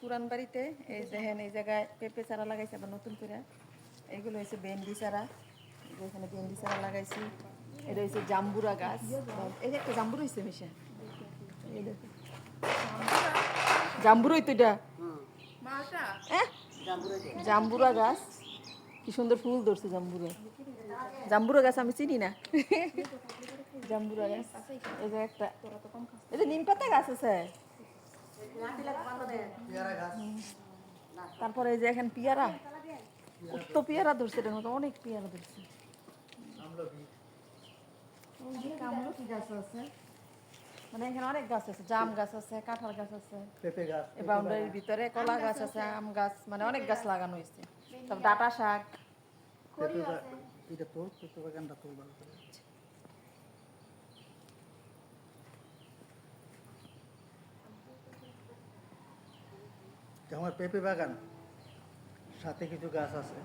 পুরান বাড়িতে এই দেখেন এই জায়গায় পেঁপে চারা লাগাইছে আবার নতুন করে। এগুলো হচ্ছে ভেন্ডি চারা। এখানে ভেন্ডি চারা লাগাইছি। এটা হচ্ছে জাম্বুরা গাছ। এই একটা জাম্বুর হয়েছে মিশা। এই দেখো। জাম্বুরই তো এটা? এহ, জাম্বুরা গাছ। কি সুন্দর ফুল ধরছে জাম্বুরা। জাম্বুরা গাছ আমি চিনি না। জাম্বুরা গাছ। এই যে একটা এই যে নিম পাতা গাছ আছে। তারপরে এই যে এখানে পিয়ারা কত পেয়ারা ধরছে এটার মতো অনেক পেয়ারা ধরছে। মানে এখানে অনেক গাছ আছে জাম গাছ আছে কাঁঠাল গাছ আছে। পেঁপে গাছ এই বাউন্ডারির ভিতরে কলা গাছ আছে আম গাছ মানে অনেক গাছ লাগানো হয়েছে। তারপর ডাটা শাক। এটা তোর পেঁপে বাগানটা তোর ভালো এটা আমার পেঁপে বাগান সাথে কিছু গাছ আছে।